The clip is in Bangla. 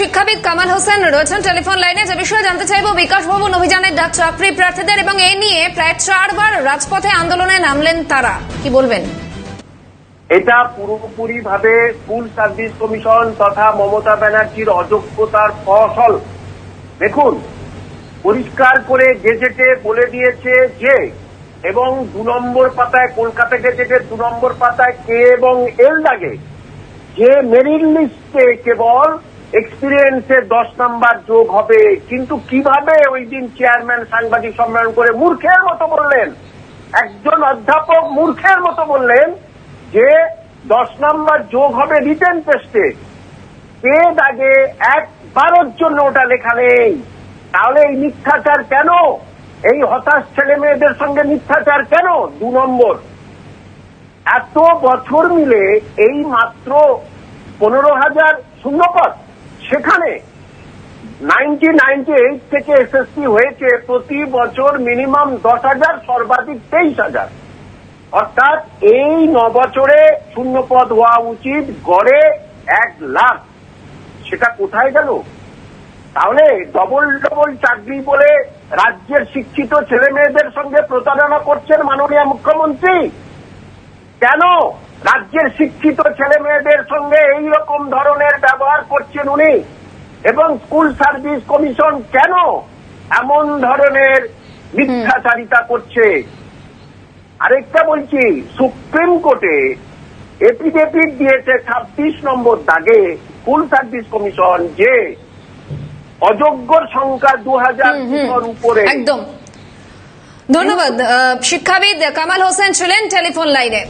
শিক্ষাবিদ কামাল হোসেন রয়েছেন টেলিফোন লাইনে। যে বিষয়ে জানতে চাইব, বিকাশ ভবন অভিযানের ডাক চাকরি প্রার্থীদের এবং এ নিয়ে প্রায় চারবার রাজপথে আন্দোলনে নামলেন তারা। কি বলবেন? এটা পুরোপুরি ভাবে স্কুল সার্ভিস কমিশন তথা মমতা ব্যানার্জির অযোগ্যতার ফসল। দেখুন, পরিষ্কার করে গেজেটে বলে দিয়েছে যে, এবং দু নম্বর পাতায়, কলকাতা গেজেটে দু নম্বর পাতায় কে এবং এল দাগে, যে মেরিট লিস্টে কেবল এক্সপিরিয়েন্সের দশ নাম্বার যোগ হবে। কিন্তু কীভাবে ওই দিন চেয়ারম্যান সাংবাদিক সম্মেলন করে মূর্খের মতো বললেন? একজন অধ্যাপক মূর্খের মতো বললেন যে, দশ নাম্বার যোগ হবে রিটেন টেস্টে কে দাগে একবারের জন্য ওটা লেখা নেই। তাহলে এই মিথ্যাচার কেন? এই হতাশ ছেলে মেয়েদের সঙ্গে মিথ্যাচার কেন? দু নম্বর। এত বছর মিলে এই মাত্র পনেরো হাজার শূন্যপদ সেখানে নাইনটিন নাইনটি এইট থেকে এসএসসি হয়েছে প্রতি বছর মিনিমাম দশ হাজার, সর্বাধিক তেইশ হাজার। অর্থাৎ এই ন বছরে শূন্যপদ হওয়া উচিত গড়ে এক লাখ। সেটা কোথায় গেল? তাহলে ডবল ডবল চাকরি বলে রাজ্যের শিক্ষিত ছেলে মেয়েদের সঙ্গে প্রতারণা করছেন মাননীয় মুখ্যমন্ত্রী। কেন? রাজ্যের শিক্ষিত ছেলে মেয়েদের সঙ্গে এই রকম ধরনের ব্যবহার করছেন উনি। এবং স্কুল সার্ভিস কমিশন কেন এমন ধরনের মিথ্যাচারিতা করছে? আরেকটা বলছি সুপ্রিম কোর্টে এফিডেভিট দিয়েছে ছাব্বিশ নম্বর দাগে স্কুল সার্ভিস কমিশন যে অযোগ্যর সংখ্যা দু হাজার উপরে। একদম। ধন্যবাদ। শিক্ষাবিদ কামাল হোসেন ছিলেন টেলিফোন লাইনে।